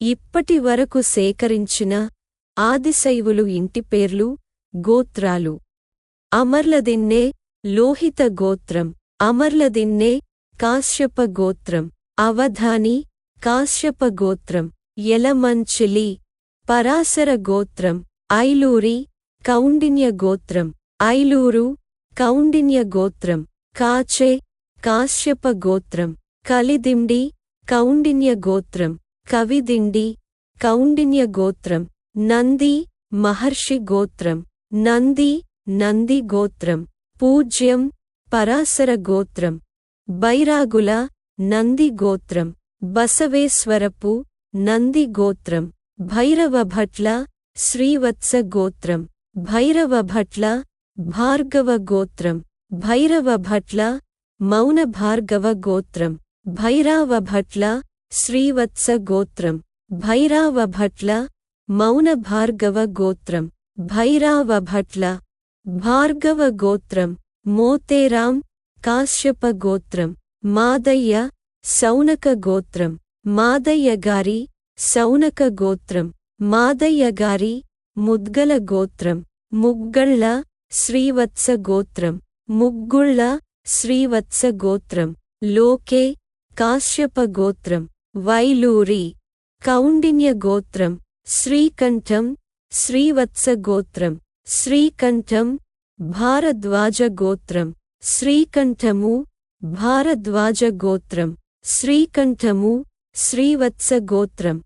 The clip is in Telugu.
ఇప్పటి వరకు సేకరించిన ఆదిశైవులు ఇంటి పేర్లు గోత్రాలు. అమర్లదిన్నె లోహిత గోత్రం అమర్లదిన్నె కాశ్యప గోత్రం అవధాని కాశ్యప గోత్రం ఎలమంచిలి పరాశర గోత్రం ఐలూరి కౌండిన్య గోత్రం ఐలూరు కౌండిన్య గోత్రం కాచే కాశ్యప గోత్రం కలిదిండి కౌండిన్య గోత్రం. కవిదిండి కౌండిన్య గోత్రం నంది మహర్షి గోత్రం నంది నంది గోత్రం పూజ్యం పరాశర గోత్రం బైరాగుల నంది గోత్రం బసవేశ్వరపు నంది గోత్రం భైరవభట్ల శ్రీవత్స గోత్రం భైరవభట్ల భార్గవ గోత్రం భైరవభట్ల మౌన భార్గవ గోత్రం భైరావభట్ల శ్రీవత్స గోత్రం భైరావ భట్ల మౌన భార్గవ గోత్రం భైరావ భట్ల భార్గవ గోత్రం మోతేరాం కాశ్యప గోత్రం మాదయ్య సౌనక గోత్రం మాదయ్య గారి సౌనక గోత్రం మాదయ్య గారి ముద్గల గోత్రం ముగ్గళ్ళ శ్రీవత్స గోత్రం ముగ్గుళ్ళ శ్రీవత్స గోత్రం లోకే కాశ్యప గోత్రం. వైలూరి కౌండిన్య గోత్రం శ్రీకంఠం శ్రీవత్స గోత్రం శ్రీకంఠం భారద్వాజ గోత్రం శ్రీకంఠము భారద్వాజ గోత్రం శ్రీకంఠము శ్రీవత్స గోత్రం